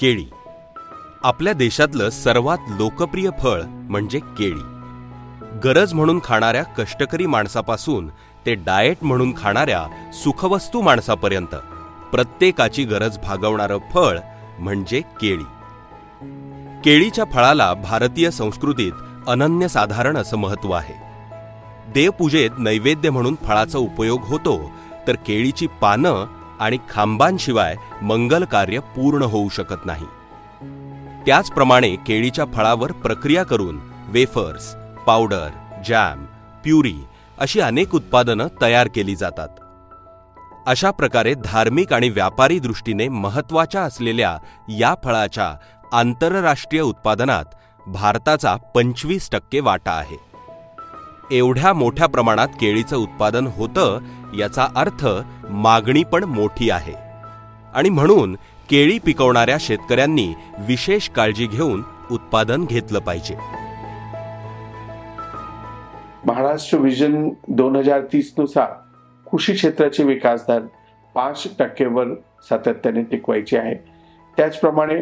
केळी. आपल्या देशातलं सर्वात लोकप्रिय फळ म्हणजे केळी. गरज म्हणून खाणाऱ्या कष्टकरी माणसापासून ते डाएट म्हणून खाणाऱ्या सुखवस्तू माणसापर्यंत प्रत्येकाची गरज भागवणारं फळ म्हणजे केळी. केळीच्या फळाला भारतीय संस्कृतीत अनन्यसाधारण असं महत्त्व आहे. देवपूजेत नैवेद्य म्हणून फळाचा उपयोग होतो तर केळीची पानं आणि खांबांशिवाय मंगल कार्य पूर्ण होऊ शकत नाही. त्याचप्रमाणे केळीच्या फळावर प्रक्रिया करून वेफर्स पावडर जॅम प्युरी अशी अनेक उत्पादनं तयार केली जातात. अशा प्रकारे धार्मिक आणि व्यापारी दृष्टीने महत्त्वाच्या असलेल्या या फळाच्या आंतरराष्ट्रीय उत्पादनात भारताचा पंचवीस टक्के वाटा आहे. एवढ्या मोठ्या प्रमाणात केळीचं उत्पादन होतं याचा अर्थ मागणी पण मोठी आहे. आणि म्हणून केळी पिकवणाऱ्या शेतकऱ्यांनी विशेष काळजी घेऊन उत्पादन घेतलं पाहिजे. महाराष्ट्र विजन दोन हजार तीसनुसार कृषी क्षेत्राचे विकास दर पाच टक्केवर सातत्याने टिकवायचे आहे. त्याचप्रमाणे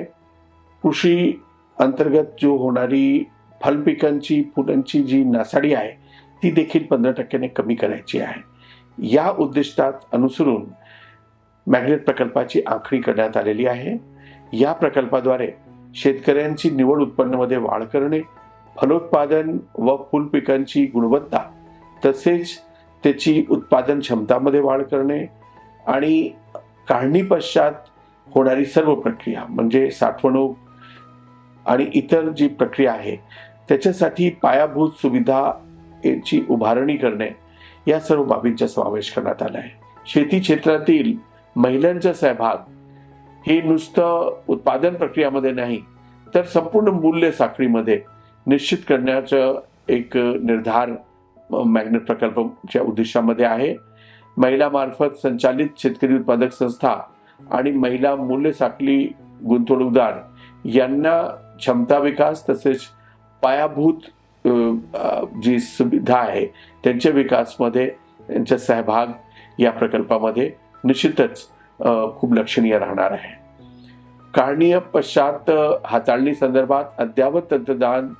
कृषी अंतर्गत जो होणारी फलपिकांची फुलांची जी नासाडी आहे ती देखील पंधरा टक्क्याने कमी करायची आहे. या उद्दिष्टात अनुसरून मॅग्नेट प्रकल्पाची आखणी करण्यात आलेली आहे. या प्रकल्पाद्वारे शेतकऱ्यांची निवड उत्पन्नामध्ये वाढ करणे फलोत्पादन व फुल पिकांची गुणवत्ता तसेच त्याची उत्पादन क्षमतामध्ये वाढ करणे आणि काढणी पश्चात होणारी सर्व प्रक्रिया म्हणजे साठवणूक आणि इतर जी प्रक्रिया आहे त्याच्यासाठी पायाभूत सुविधा ची उभारणी करणे या सर्व बाबींचा समावेश करण्यात आला आहे. शेती क्षेत्रातील महिलांचा सहभाग हे नुसतं उत्पादन प्रक्रियामध्ये नाही तर संपूर्ण मूल्य साखळीमध्ये निश्चित करण्याचं एक निर्धार मॅग्नेट प्रकल्पच्या उद्दिष्टामध्ये आहे. महिलामार्फत संचालित शेतकरी उत्पादक संस्था आणि महिला मूल्य साखळी गुंतवणूकदार यांना क्षमता विकास तसेच पायाभूत जी सुविधा आहे त्यांच्या विकासमध्ये त्यांचा सहभाग या प्रकल्पामध्ये निश्चितच खूप लक्षणीय राहणार आहे. कारणीय पश्चात हाताळणी संदर्भात अद्यावत तंत्रज्ञान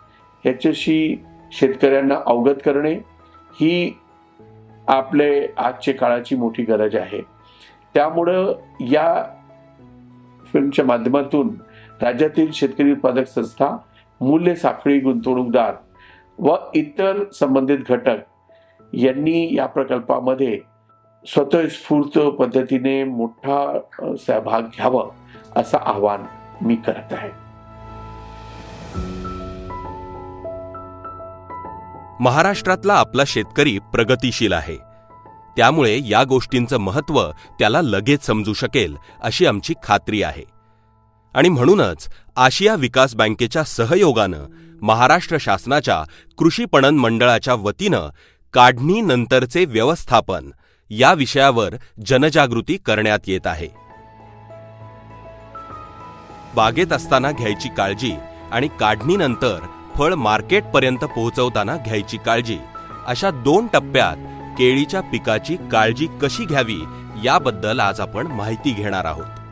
याच्याशी शेतकऱ्यांना अवगत करणे ही आपले आजचे काळाची मोठी गरज आहे. त्यामुळं या फिल्मच्या माध्यमातून राज्यातील शेतकरी उत्पादक संस्था मूल्य साखळी गुंतवणूकदार व इतर संबंधित घटक यांनी या प्रकल्पामध्ये स्वतःस्फूर्त पद्धतीने मोठा सहभाग घ्यावा असं आवाहन मी करत आहे. महाराष्ट्रातला आपला शेतकरी प्रगतिशील आहे. त्यामुळे या गोष्टींचं महत्त्व त्याला लगेच समजू शकेल अशी आमची खात्री आहे. आणि म्हणूनच आशिया विकास बँकेच्या सहयोगानं महाराष्ट्र शासनाच्या कृषी पणन मंडळाच्या वतीनं काढणीनंतरचे व्यवस्थापन या विषयावर जनजागृती करण्यात येत आहे. बागेत असताना घ्यायची काळजी आणि काढणीनंतर फळ मार्केटपर्यंत पोहोचवताना घ्यायची काळजी अशा दोन टप्प्यात केळीच्या पिकाची काळजी कशी घ्यावी याबद्दल आज आपण माहिती घेणार आहोत.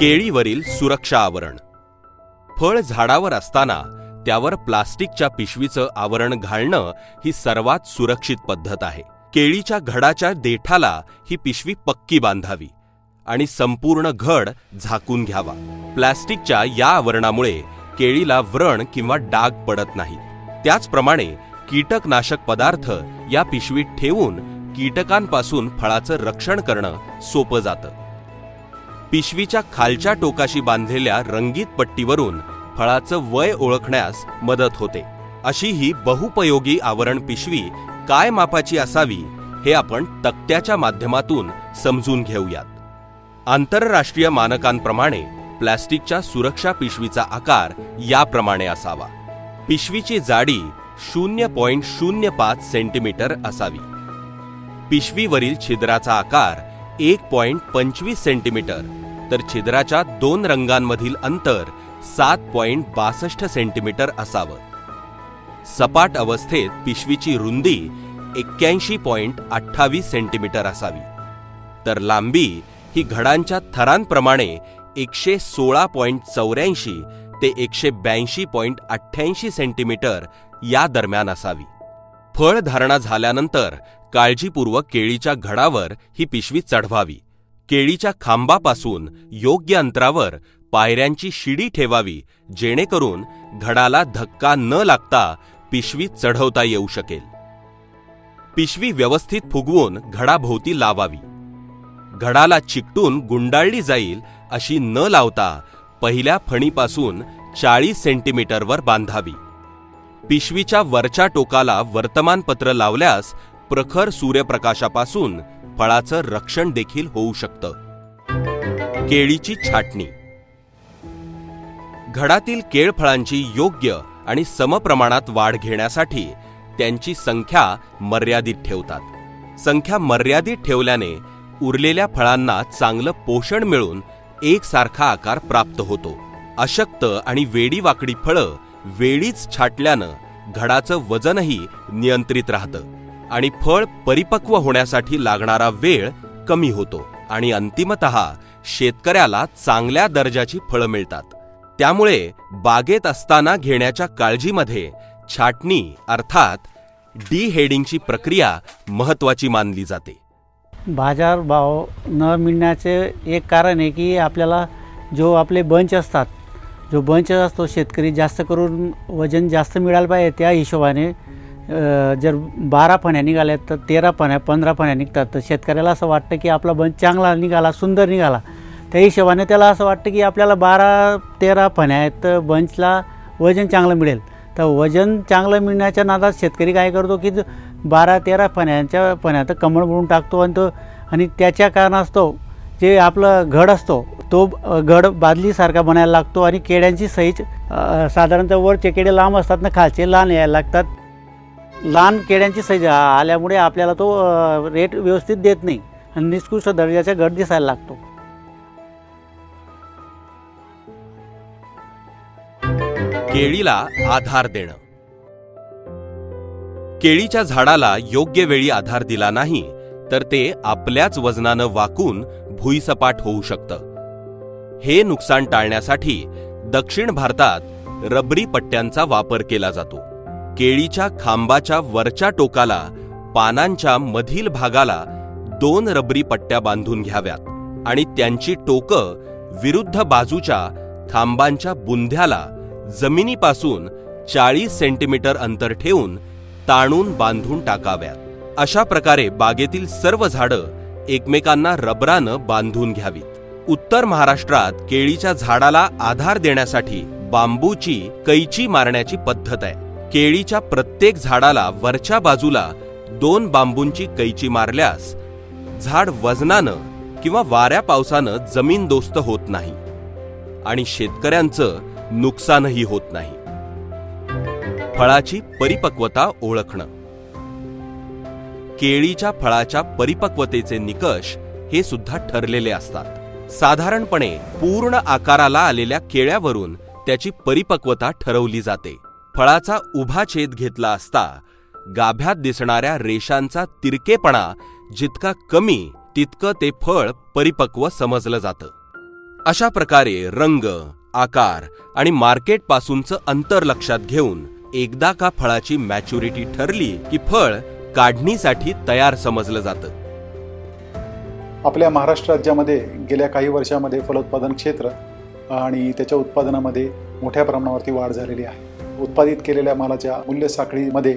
केळीवरील सुरक्षा आवरण. फळ झाडावर असताना त्यावर प्लास्टिकच्या पिशवीचं आवरण घालणं ही सर्वात सुरक्षित पद्धत आहे. केळीच्या घडाच्या देठाला ही पिशवी पक्की बांधावी आणि संपूर्ण घड झाकून घ्यावा. प्लास्टिकच्या या आवरणामुळे केळीला व्रण किंवा डाग पडत नाही. त्याचप्रमाणे कीटकनाशक पदार्थ या पिशवीत ठेवून कीटकांपासून फळाचं रक्षण करणं सोपं जातं. पिशवीच्या खालच्या टोकाशी बांधलेल्या रंगीत पट्टीवरून फळाचं वय ओळखण्यास मदत होते. अशी ही बहुपयोगी आवरण पिशवी काय मापाची असावी हे आपण तक्त्याच्या माध्यमातून समजून घेऊयात. आंतरराष्ट्रीय मानकांप्रमाणे प्लॅस्टिकच्या सुरक्षा पिशवीचा आकार याप्रमाणे असावा. पिशवीची जाडी शून्य पॉईंट शून्य पाच सेंटीमीटर असावी. पिशवीवरील छिद्राचा आकार एक पॉईंट पंचवीस सेंटीमीटर तर छिद्राच्या दोन रंगांमधील अंतर सात पॉइंट बासष्ट सेंटीमीटर असावं. सपाट अवस्थेत पिशवीची रुंदी एक्क्याऐंशी पॉइंट अठ्ठावीस सेंटीमीटर असावी. तर लांबी ही घडांच्या थरांप्रमाणे एकशे सोळा पॉइंट चौऱ्याऐंशी ते एकशे ब्याऐंशी पॉइंट अठ्ठ्याऐंशी सेंटीमीटर या दरम्यान असावी. फळ धारणा झाल्यानंतर काळजीपूर्वक केळीच्या घडावर ही पिशवी चढवावी. केळीच्या खांबापासून योग्य अंतरावर पायऱ्यांची शिडी ठेवावी जेणेकरून घडाला धक्का न लागता पिशवी चढवता येऊ शकेल. पिशवी व्यवस्थित फुगवून घडाभोवती लावावी. घडाला चिकटून गुंडाळली जाईल अशी न लावता पहिल्या फणीपासून चाळीस सेंटीमीटरवर बांधावी. पिशवीच्या वरच्या टोकाला वर्तमानपत्र लावल्यास प्रखर सूर्यप्रकाशापासून फळाचं रक्षण देखील होऊ शकतं. केळीची छाटणी. घडातील केळफळांची योग्य आणि समप्रमाणात वाढ घेण्यासाठी त्यांची संख्या मर्यादित ठेवतात. संख्या मर्यादित ठेवल्याने उरलेल्या फळांना चांगलं पोषण मिळून एकसारखा आकार प्राप्त होतो. अशक्त आणि वेडीवाकडी फळं वेळीच छाटल्यानं घडाचं वजनही नियंत्रित राहतं. आणि फळ परिपक्व होण्यासाठी लागणारा वेळ कमी होतो आणि अंतिमत शेतकऱ्याला चांगल्या दर्जाची फळं मिळतात. त्यामुळे बागेत असताना घेण्याच्या काळजीमध्ये छाटणी अर्थात डी हेडिंगची प्रक्रिया महत्वाची मानली जाते. बाजारभाव न मिळण्याचे एक कारण आहे की आपल्याला जो आपले बंच असतात जो बंच असतो शेतकरी जास्त करून वजन जास्त मिळायला पाहिजे त्या हिशोबाने जर बारा फण्या निघाल्या तर तेरा फण्या पंधरा फण्या निघतात. तर शेतकऱ्याला असं वाटतं की आपला बंच चांगला निघाला सुंदर निघाला. त्या हिशोबाने त्याला असं वाटतं की आपल्याला बारा तेरा फण्या आहेत तर बंचला वजन चांगलं मिळेल. तर वजन चांगलं मिळण्याच्या नादात शेतकरी काय करतो की बारा तेरा फण्यांच्या तर कमळ बुडून टाकतो आणि तो आणि त्याच्या कारणास्तव जे आपलं घड असतो तो घड बादलीसारखा बनायला लागतो आणि केड्यांची सहीच साधारणतः वरचे केडे लांब असतात ना खालचे लहान यायला लागतात. लहान केड्यांची साईज आल्यामुळे आपल्याला तो रेट व्यवस्थित देत नाही. आणि निष्कृष्ट दर्जाचा गट दिसायला लागतो. केळीला आधार देणं. केळीच्या झाडाला योग्य वेळी आधार दिला नाही तर ते आपल्याच वजनानं वाकून भुईसपाट होऊ शकतं. हे नुकसान टाळण्यासाठी दक्षिण भारतात रबरी पट्ट्यांचा वापर केला जातो. केळीच्या खांबाच्या वरच्या टोकाला पानांच्या मधील भागाला दोन रबरी पट्ट्या बांधून घ्याव्यात आणि त्यांची टोकं विरुद्ध बाजूच्या खांबांच्या बुंध्याला जमिनीपासून चाळीस सेंटीमीटर अंतर ठेवून ताणून बांधून टाकाव्यात. अशा प्रकारे बागेतील सर्व झाडं एकमेकांना रबरानं बांधून घ्यावीत. उत्तर महाराष्ट्रात केळीच्या झाडाला आधार देण्यासाठी बांबूची कैची मारण्याची पद्धत आहे. केळीच्या प्रत्येक झाडाला वरच्या बाजूला दोन बांबूंची कैची मारल्यास झाड वजनानं किंवा वाऱ्या पावसानं जमीनदोस्त होत नाही आणि शेतकऱ्यांचं नुकसानही होत नाही. फळाची परिपक्वता ओळखणं. केळीच्या फळाच्या परिपक्वतेचे निकष हे सुद्धा ठरलेले असतात. साधारणपणे पूर्ण आकाराला आलेल्या केळ्यावरून त्याची परिपक्वता ठरवली जाते. फळाचा उभा छेद घेतला असता गाभ्यात दिसणाऱ्या रेषांचा तिरकेपणा जितका कमी तितकं ते फळ परिपक्व समजलं जातं. अशा प्रकारे रंग आकार आणि मार्केटपासूनचं अंतर लक्षात घेऊन एकदा का फळाची मॅच्युरिटी ठरली की फळ काढणीसाठी तयार समजलं जातं. आपल्या महाराष्ट्र राज्यामध्ये गेल्या काही वर्षामध्ये फलोत्पादन क्षेत्र आणि त्याच्या उत्पादनामध्ये मोठ्या प्रमाणावरती वाढ झालेली आहे. उत्पादित केलेल्या मालाच्या मूल्य साखळीमध्ये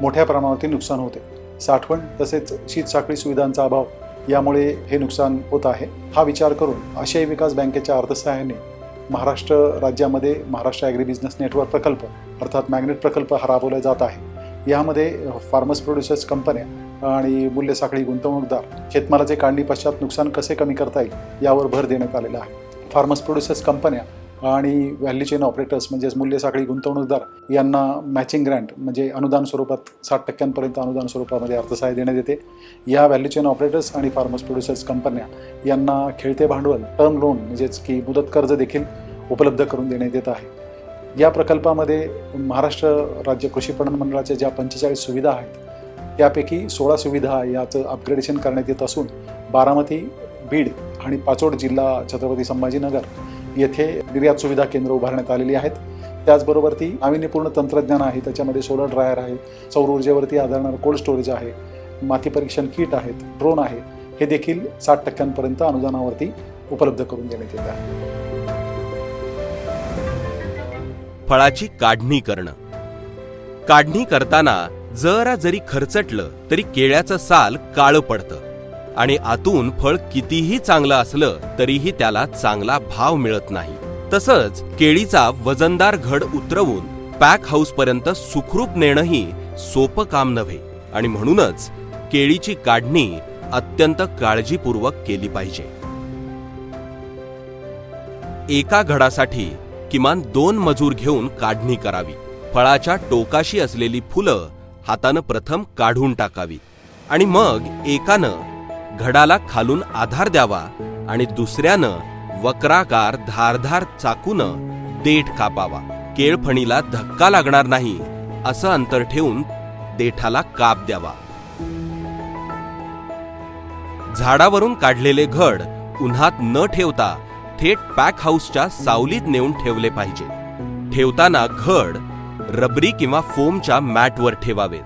मोठ्या प्रमाणावरती नुकसान होते. साठवण तसेच शीत साखळी सुविधांचा अभाव यामुळे हे नुकसान होत आहे. हा विचार करून आशियाई विकास बँकेच्या अर्थसहाय्याने महाराष्ट्र राज्यामध्ये महाराष्ट्र ॲग्री बिझनेस नेटवर्क प्रकल्प अर्थात मॅग्नेट प्रकल्प हा राबवला जात आहे. यामध्ये फार्मर्स प्रोड्युसर्स कंपन्या आणि मूल्य साखळी गुंतवणूकदार शेतमालाचे काढणी पश्चात नुकसान कसे कमी करता येईल यावर भर देण्यात आलेला आहे. फार्मर्स प्रोड्युसर्स कंपन्या आणि व्हॅल्यू चेन ऑपरेटर्स म्हणजेच मूल्य साखळी गुंतवणूकदार यांना मॅचिंग ग्रँट म्हणजे अनुदान स्वरूपात साठ टक्क्यांपर्यंत अनुदान स्वरूपामध्ये अर्थसहाय्य देण्यात येते. या व्हॅल्यू चेन ऑपरेटर्स आणि फार्मर्स प्रोड्युसर्स कंपन्या यांना खेळते भांडवल टर्म लोन म्हणजेच की मुदत कर्ज देखील उपलब्ध करून देण्यात येत आहे. या प्रकल्पामध्ये महाराष्ट्र राज्य कृषी पणन मंडळाच्या ज्या पंचेचाळीस सुविधा आहेत त्यापैकी सोळा सुविधा याचं अपग्रेडेशन करण्यात येत असून बारामती बीड आणि पाचोड जिल्हा छत्रपती संभाजीनगर येथे निर्यात सुविधा केंद्र उभारण्यात आलेली आहेत. त्याचबरोबर ती नाविन्यपूर्ण तंत्रज्ञान आहे. त्याच्यामध्ये सोलर ड्रायर आहे सौर ऊर्जेवरती आधारणारं कोल्ड स्टोरेज आहे माती परीक्षण किट आहेत ड्रोन आहे. हे देखील साठ टक्क्यांपर्यंत अनुदानावरती उपलब्ध करून देण्यात येत आहे. फळाची काढणी करणं. काढणी करताना जरा जरी खरचटलं तरी केळ्याचं साल काळं पडतं. आणि आतून फळ कितीही चांगलं असलं तरीही त्याला चांगला भाव मिळत नाही. तसंच केळीचा वजनदार घड उतरवून पॅक हाऊस पर्यंत सुखरूप नेणंही सोपं काम नव्हे. आणि म्हणूनच केळीची काढणी अत्यंत काळजीपूर्वक केली पाहिजे. एका घडासाठी किमान दोन मजूर घेऊन काढणी करावी. फळाच्या टोकाशी असलेली फुलं हातानं प्रथम काढून टाकावी. आणि मग एकानं घडाला खालून आधार द्यावा आणि दुसऱ्यानं वक्राकार धारधार चाकून देठ कापावा. केळफणीला धक्का लागणार नाही असं अंतर ठेवून देठाला काप द्यावा. झाडावरून काढलेले घड उन्हात न ठेवता थेट पॅक हाऊसच्या सावलीत नेऊन ठेवले पाहिजे. ठेवताना घड रबरी किंवा फोमच्या मॅटवर ठेवावेत.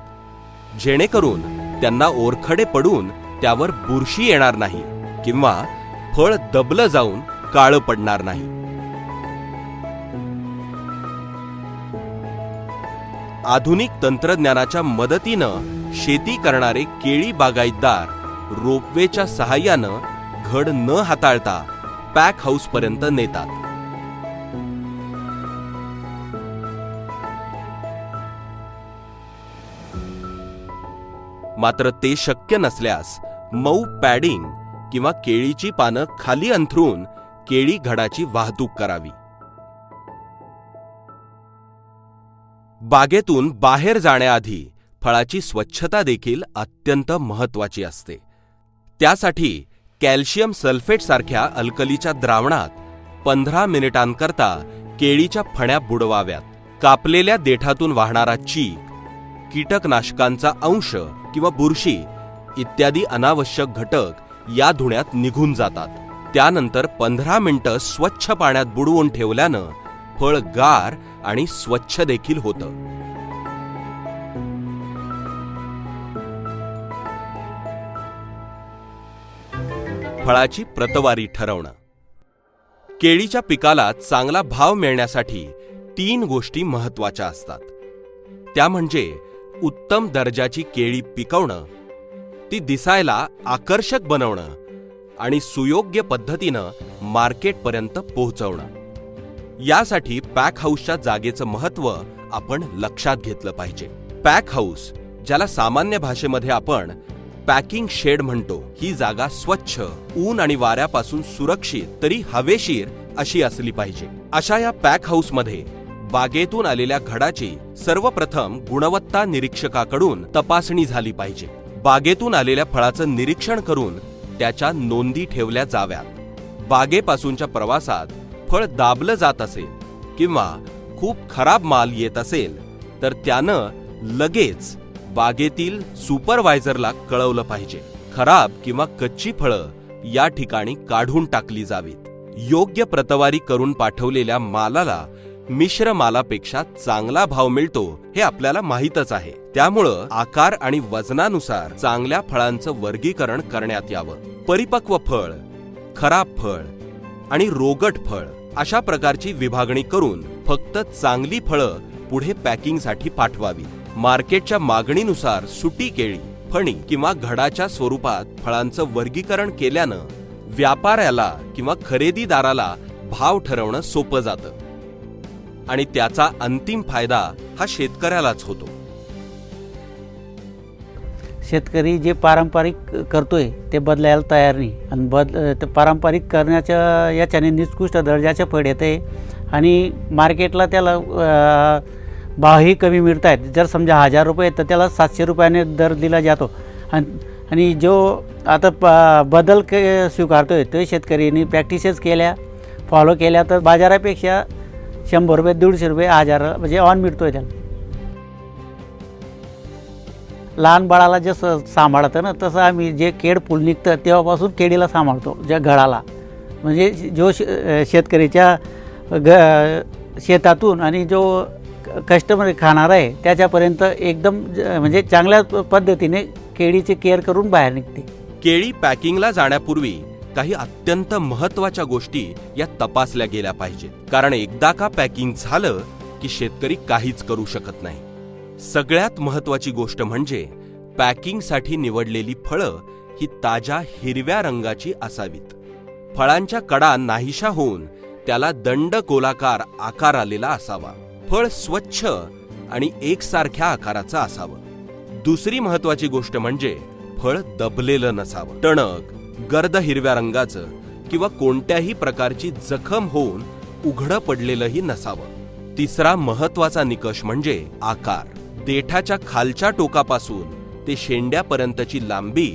जेणेकरून त्यांना ओरखडे पडून त्यावर बुरशी येणार नाही किंवा फळ दबलं जाऊन काळं पडणार नाही. आधुनिक तंत्रज्ञानाच्या मदतीनं शेती करणारे केळी बागायतदार रोपवेच्या सहाय्यानं घड न हाताळता पॅक हाऊस पर्यंत नेतात. मात्र ते शक्य नसल्यास मऊ पॅडिंग किंवा केळीची पानं खाली अंथरून केळी घडाची वाहतूक करावी. बागेतून बाहेर जाण्याआधी फळाची स्वच्छता देखील अत्यंत महत्वाची असते. त्यासाठी कॅल्शियम सल्फेट सारख्या अल्कलीच्या द्रावणात पंधरा मिनिटांकरता केळीच्या फण्या बुडवाव्यात. कापलेल्या देठातून वाहणारा चीक कीटकनाशकांचा अंश किंवा बुरशी इत्यादी अनावश्यक घटक या धुण्यात निघून जातात. त्यानंतर पंधरा मिनिटं स्वच्छ पाण्यात बुडवून ठेवल्यानं फळ गार आणि स्वच्छ देखील होतं. फळाची प्रतवारी ठरवणं. केळीच्या पिकाला चांगला भाव मिळण्यासाठी तीन गोष्टी महत्त्वाच्या असतात. त्या म्हणजे उत्तम दर्जाची केळी पिकवणं ती दिसायला आकर्षक बनवणं आणि सुयोग्य पद्धतीनं मार्केटपर्यंत पोहोचवणं. यासाठी पॅक हाऊसच्या जागेचं महत्त्व आपण लक्षात घेतलं पाहिजे. पॅक हाऊस ज्याला सामान्य भाषेमध्ये आपण पॅकिंग शेड म्हणतो ही जागा स्वच्छ ऊन आणि वाऱ्यापासून सुरक्षित तरी हवेशीर अशी असली पाहिजे. अशा या पॅक हाऊसमध्ये बागेतून आलेल्या घडाची सर्वप्रथम गुणवत्ता निरीक्षकाकडून तपासणी झाली पाहिजे. बागेतून आलेल्या फळाचं निरीक्षण करून त्याच्या नोंदी ठेवल्या जाव्यात. बागेपासूनच्या प्रवासात फळ दाबलं जात असेल किंवा खूप खराब माल येत असेल तर त्यानं लगेच बागेतील सुपरवायझरला कळवलं पाहिजे. खराब किंवा कच्ची फळं या ठिकाणी काढून टाकली जावीत. योग्य प्रतवारी करून पाठवलेल्या मालाला मिश्र मालापेक्षा चांगला भाव मिळतो हे आपल्याला माहीतच आहे. त्यामुळं आकार आणि वजनानुसार चांगल्या फळांचं वर्गीकरण करण्यात यावं. परिपक्व फळ खराब फळ आणि रोगट फळ अशा प्रकारची विभागणी करून फक्त चांगली फळं पुढे पॅकिंगसाठी पाठवावी. मार्केटच्या मागणीनुसार सुटी केळी फणी किंवा घडाच्या स्वरूपात फळांचं वर्गीकरण केल्यानं व्यापाऱ्याला किंवा खरेदीदाराला भाव ठरवणं सोपं जातं. आणि त्याचा अंतिम फायदा हा शेतकऱ्यालाच होतो. शेतकरी जे पारंपरिक करतो आहे ते बदलायला तयार नाही. आणि बद ते पारंपरिक करण्याच्या याच्याने निकृष्ट दर्जाचे फळ येते. आणि मार्केटला त्याला भावही कमी मिळत आहेत जर समजा हजार रुपये तर त्याला सातशे रुपयाने दर दिला जातो. आणि आणि जो आता प बदल के आहे तो शेतकऱ्यांनी प्रॅक्टिसेस केल्या फॉलो केल्या तर बाजारापेक्षा शंभर रुपये दीडशे रुपये हजार म्हणजे ऑन मिळतो आहे त्याला. लहान बाळाला जसं सांभाळतं ना तसं आम्ही जे केड फुल निघतं तेव्हापासून केडीला सांभाळतो ज्या घडाला म्हणजे जो श शेतकरीच्या ग शेतातून आणि जो कस्टमर खाणार आहे त्याच्यापर्यंत एकदम ज- म्हणजे चांगल्या पद्धतीने केळीची केअर करून बाहेर निघते. केळी पॅकिंगला जाण्यापूर्वी काही अत्यंत महत्त्वाच्या गोष्टी या तपासल्या गेल्या पाहिजेत. कारण एकदा का पॅकिंग झालं की शेतकरी काहीच करू शकत नाही. सगळ्यात महत्वाची गोष्ट म्हणजे पॅकिंगसाठी निवडलेली फळं ही ताज्या हिरव्या रंगाची असावीत. फळांच्या कडा नाहीशा होऊन त्याला दंड गोलाकार आकार आलेला असावा. फळ स्वच्छ आणि एकसारख्या आकाराचं असावं. दुसरी महत्वाची गोष्ट म्हणजे फळ दबलेलं नसावं. टणक गर्द हिरव्या रंगाचं किंवा कोणत्याही प्रकारची जखम होऊन उघडं पडलेलंही नसावं. तिसरा महत्त्वाचा निकष म्हणजे आकार. देठाच्या खालच्या टोकापासून ते शेंड्यापर्यंतची लांबी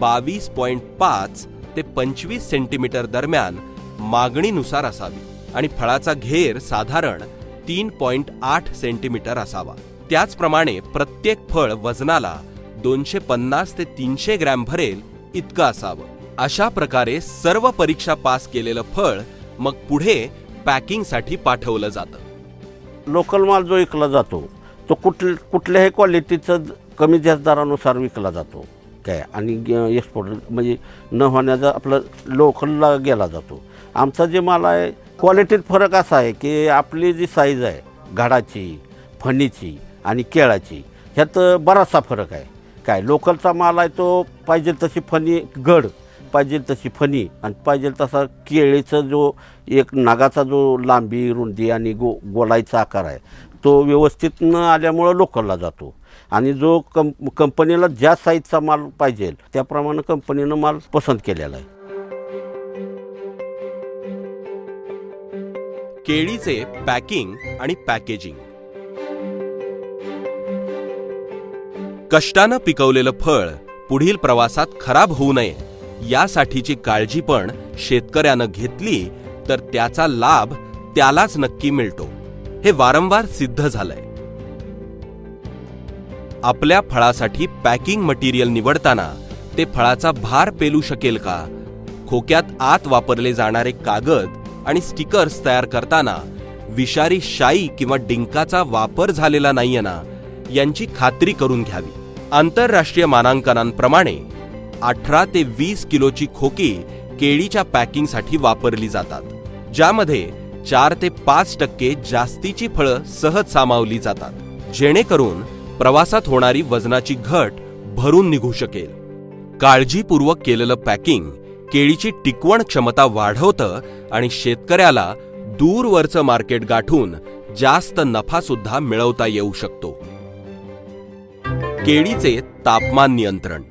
बावीस पॉईंट पाच ते पंचवीस सेंटीमीटर दरम्यान मागणीनुसार असावी आणि फळाचा घेर साधारण तीन पॉईंट आठ सेंटीमीटर असावा. त्याचप्रमाणे प्रत्येक फळ वजनाला दोनशे पन्नास ते तीनशे ग्रॅम भरेल इतकं असावं. अशा प्रकारे सर्व परीक्षा पास केलेलं फळ मग पुढे पॅकिंगसाठी पाठवलं जातं. लोकल माल जो विकला जातो तो कुठल कुठल्याही क्वालिटीचं कमी जास्त दरानुसार विकला जातो. काय? आणि एक्सपोर्ट म्हणजे न होण्याचा आपलं लोकलला गेला जातो. आमचा जे माल आहे क्वालिटीत फरक असा आहे की आपली जी साईज आहे घाडाची फणीची आणि केळाची ह्यात बराचसा फरक आहे. काय? लोकलचा माल आहे तो पाहिजे तशी फणी गड पाहिजे तशी फणी आणि पाहिजे तसा केळीचा जो एक नागाचा जो लांबी रुंदी आणि गो गोलाईचा आकार आहे तो व्यवस्थित न आल्यामुळं लोकलला जातो. आणि जो कं कंपनीला ज्या साईजचा माल पाहिजे त्याप्रमाणे कंपनीनं माल पसंत केलेला आहे. केळीचे पॅकिंग आणि पॅकेजिंग. कष्टानं पिकवलेलं फळ पुढील प्रवासात खराब होऊ नये यासाठीची काळजी पण शेतकऱ्यानं घेतली तर त्याचा लाभ त्यालाच नक्की मिळतो. हे वारंवार सिद्ध झालंय. आपल्या फळासाठी पॅकिंग मटेरियल निवडताना ते फळाचा भार पेलू शकेल का? खोक्यात आत वापरले जाणारे कागद आणि स्टिकर्स तयार करताना विषारी शाई किंवा डिंकाचा वापर झालेला नाहीये ना यांची खात्री करून घ्यावी. आंतरराष्ट्रीय मानांकनांप्रमाणे अठरा ते वीस किलोची खोकी केळीच्या पॅकिंगसाठी वापरली जातात ज्यामध्ये चार ते पाच टक्के जास्तीची फळं सहज सामावली जातात जेणेकरून प्रवासात होणारी वजनाची घट भरून निघू शकेल. काळजीपूर्वक केलेलं पॅकिंग केळीची टिकवण क्षमता वाढवतं आणि शेतकऱ्याला दूरवरचं मार्केट गाठून जास्त नफा सुद्धा मिळवता येऊ शकतो. केळीचे तापमान नियंत्रण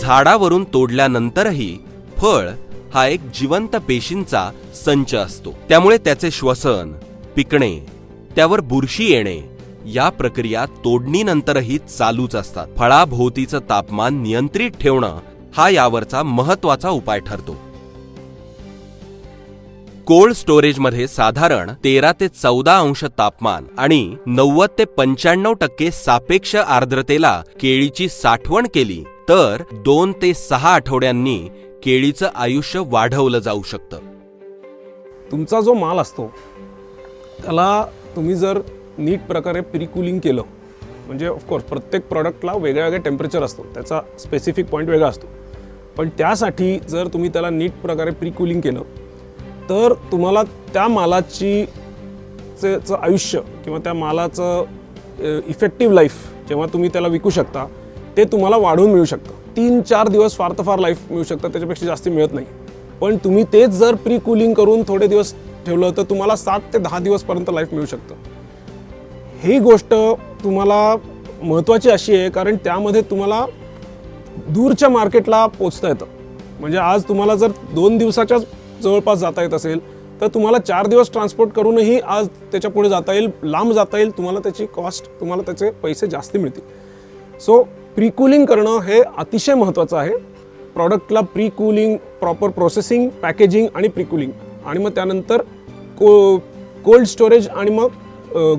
झाडावरून तोडल्यानंतरही फळ हा एक जिवंत पेशींचा संच असतो. त्यामुळे त्याचे श्वसन पिकणे त्यावर बुरशी येणे या प्रक्रिया तोडणीनंतरही चालूच असतात. फळाभोवतीचं तापमान नियंत्रित ठेवणं हा यावरचा महत्त्वाचा उपाय ठरतो. कोल्ड स्टोरेजमध्ये साधारण तेरा ते चौदा अंश तापमान आणि नव्वद ते पंच्याण्णव टक्के सापेक्ष आर्द्रतेला केळीची साठवण केली तर दोन ते सहा आठवड्यांनी केळीचं आयुष्य वाढवलं जाऊ शकतं. तुमचा जो माल असतो त्याला तुम्ही जर नीट प्रकारे प्रिकुलिंग केलं म्हणजे ऑफकोर्स प्रत्येक प्रॉडक्टला वेगळ्या वेगळ्या टेम्परेचर असतो त्याचा स्पेसिफिक पॉईंट वेगळा असतो. पण त्यासाठी जर तुम्ही त्याला नीट प्रकारे प्रिकुलिंग केलं तर तुम्हाला त्या मालाची चं आयुष्य किंवा त्या मालाचं इफेक्टिव्ह लाईफ जेव्हा तुम्ही त्याला विकू शकता ते तुम्हाला वाढवून मिळू शकतं. तीन चार दिवस फार तर फार लाईफ मिळू शकतं त्याच्यापेक्षा जास्त मिळत नाही. पण तुम्ही तेच जर प्री कुलिंग करून थोडे दिवस ठेवलं तर तुम्हाला सात ते दहा दिवसपर्यंत लाईफ मिळू शकतं. ही गोष्ट तुम्हाला महत्त्वाची अशी आहे कारण त्यामध्ये तुम्हाला दूरच्या मार्केटला पोचता येतं. म्हणजे आज तुम्हाला जर दोन दिवसाच्या जवळपास जाता येत असेल तर तुम्हाला चार दिवस ट्रान्सपोर्ट करूनही आज त्याच्या पुढे जाता येईल लांब जाता येईल तुम्हाला त्याची कॉस्ट तुम्हाला त्याचे पैसे जास्त मिळतील. सो प्रीकूलिंग करणं हे अतिशय महत्त्वाचं आहे. प्रॉडक्टला प्रीकूलिंग प्रॉपर प्रोसेसिंग पॅकेजिंग आणि प्रिकूलिंग आणि मग त्यानंतर को कोल्ड स्टोरेज आणि मग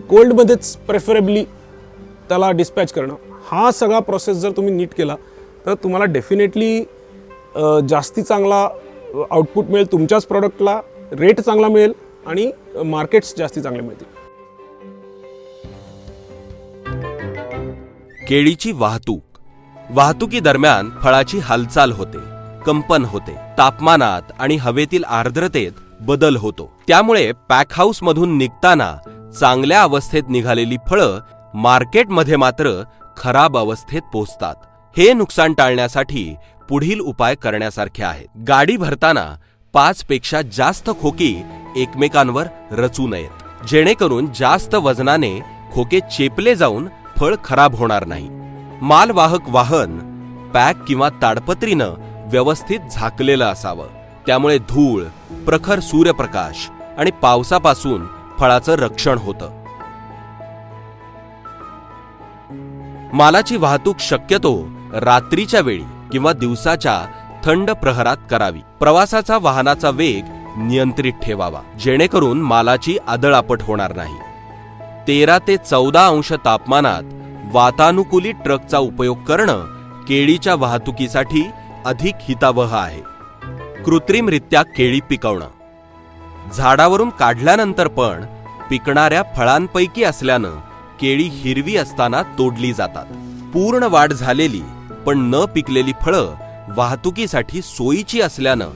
कोल्डमध्येच प्रेफरेबली त्याला डिस्पॅच करणं. हा सगळा प्रोसेस जर तुम्ही नीट केला तर तुम्हाला डेफिनेटली जास्ती चांगला आउटपुट मिळेल तुमच्याच प्रॉडक्टला रेट चांगला मिळेल आणि मार्केट्स जास्ती चांगले मिळतील. केळीची वाहतूक. वाहतुकीदरम्यान फळाची हालचाल होते कंपन होते तापमानात आणि हवेतील आर्द्रतेत बदल होतो. त्यामुळे पॅक हाऊस मधून निघताना चांगल्या अवस्थेत निघालेली फळं मार्केटमध्ये मात्र खराब अवस्थेत पोहोचतात हे नुकसान टाळण्यासाठी पुढील उपाय करण्यासारखे आहेत. गाडी भरताना पाच पेक्षा जास्त खोकी एकमेकांवर रचू नयेत. जेणेकरून जास्त वजनाने खोके चेपले जाऊन फळ खराब होणार नाही. मालवाहक वाहन पॅक किंवा ताडपत्रीनं व्यवस्थित झाकलेलं असावं. त्यामुळे धूळ प्रखर सूर्यप्रकाश आणि पावसापासून फळाचं रक्षण होतं. मालाची वाहतूक शक्यतो रात्रीच्या वेळी किंवा दिवसाच्या थंड प्रहरात करावी. प्रवासाचा वाहनाचा वेग नियंत्रित ठेवावा जेणेकरून मालाची आदळापट होणार नाही. तेरा ते चौदा अंश तापमानात वातानुकूलित ट्रकचा उपयोग करणं केळीच्या वाहतुकीसाठी अधिक हितावह आहे. कृत्रिमरित्या केळी पिकवणं. झाडावरून काढल्यानंतर पण पिकणाऱ्या फळांपैकी असल्यानं केळी हिरवी असताना तोडली जातात. पूर्ण वाढ झालेली पण न पिकलेली फळं वाहतुकीसाठी सोयीची असल्यानं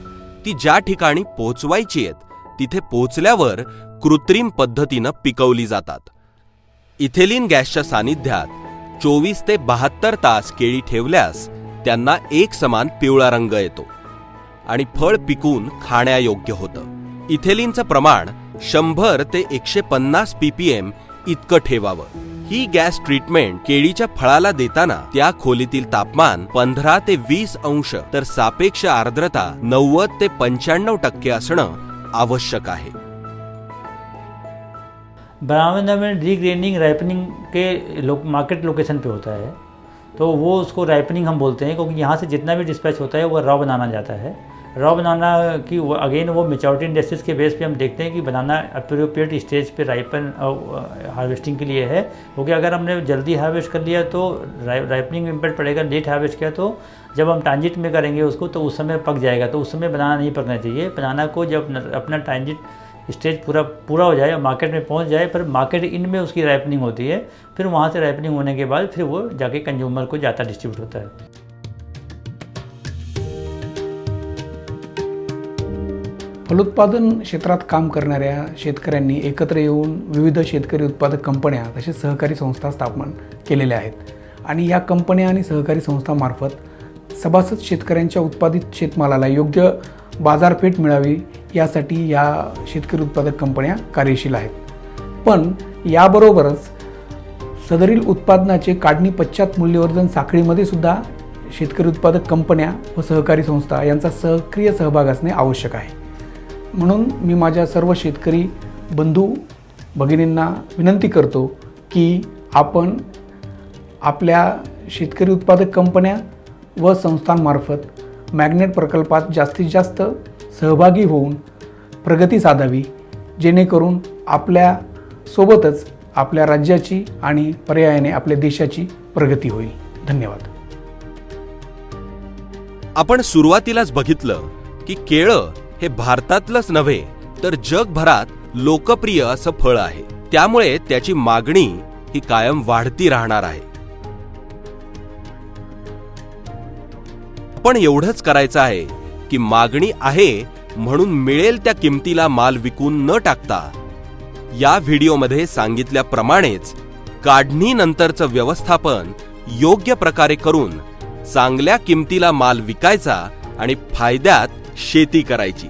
ती ज्या ठिकाणी पोहोचवायची आहेत तिथे पोहोचल्यावर कृत्रिम पद्धतीनं पिकवली जातात. इथेलिन गॅसच्या सानिध्यात चोवीस ते बहात्तर तास केळी ठेवल्यास त्यांना एक समान पिवळा रंग येतो. आणि फळ पिकून खाण्यायोग्य होतं. इथेलिनचं प्रमाण शंभर ते एकशे पन्नास पीपीएम इतकं ठेवावं. ही गॅस ट्रीटमेंट केळीच्या फळाला देताना त्या खोलीतील तापमान पंधरा ते वीस अंश तर सापेक्ष आर्द्रता नव्वद ते पंच्याण्णव टक्के असणं आवश्यक आहे. बरामदा में रीग्रेनिंग राइपनिंग के लो, मार्केट लोकेशन पे होता है। तो वो उसको राइपनिंग हम बोलते हैं क्योंकि यहाँ से जितना भी डिस्पैच होता है वो रॉ बनाना जाता है। रॉ बनाना की अगेन वो मेचोरिटी इंडस्ट्रीज़ के बेस पे हम देखते हैं कि बनाना अप्रोप्रिएट स्टेज पे राइपन हार्वेस्टिंग के लिए है। क्योंकि अगर हमने जल्दी हार्वेस्ट कर लिया तो राइपनिंग इम्पैक्ट पड़ेगा लेट हार्वेस्ट किया तो जब हम ट्रांजिट में करेंगे उसको तो उस समय पक जाएगा। तो उस समय बनाना नहीं पकना चाहिए। बनाना को जब अपना ट्रांजिट स्टेज पूरा पूरा हो जाए मार्केट में पहुंच जाए पर मार्केट इन में उसकी राइपनिंग होती है फिर वहाँ से राइपनिंग होने के बाद फिर वो जाके कंज्यूमर को जाता डिस्ट्रीब्यूट होता है। फलोत्पादन क्षेत्रात काम करणाऱ्या शेतकऱ्यांनी एकत्र येऊन विविध शेतकरी उत्पादक कंपन्या तसेच सहकारी संस्था स्थापन केलेल्या आहेत. आणि या कंपन्या आणि सहकारी संस्थामार्फत सभासद शेतकऱ्यांच्या उत्पादित शेतमालाला योग्य बाजारपेठ मिळावी यासाठी या शेतकरी उत्पादक कंपन्या कार्यशील आहेत. पण याबरोबरच सदरील उत्पादनाचे काढणी पश्चात मूल्यवर्धन साखळीमध्ये सुद्धा शेतकरी उत्पादक कंपन्या व सहकारी संस्था यांचा सक्रिय सहभाग असणे आवश्यक आहे. म्हणून मी माझ्या सर्व शेतकरी बंधू भगिनींना विनंती करतो की आपण आपल्या शेतकरी उत्पादक कंपन्या व संस्थांमार्फत मॅग्नेट प्रकल्पात जास्तीत जास्त सहभागी होऊन प्रगती साधावी जेणेकरून आपल्या सोबतच आपल्या राज्याची आणि पर्यायाने आपल्या देशाची प्रगती होईल. धन्यवाद. आपण सुरुवातीलाच बघितलं की केळं हे भारतातलंच नव्हे तर जगभरात लोकप्रिय असं फळ आहे. त्यामुळे त्याची मागणी ही कायम वाढती राहणार आहे. पण एवढंच करायचं आहे की मागणी आहे म्हणून मिळेल त्या किमतीला माल विकून न टाकता. या व्हिडिओमध्ये सांगितल्याप्रमाणेच काढणीनंतरचं व्यवस्थापन योग्य प्रकारे करून चांगल्या किमतीला माल विकायचा आणि फायद्यात शेती करायची.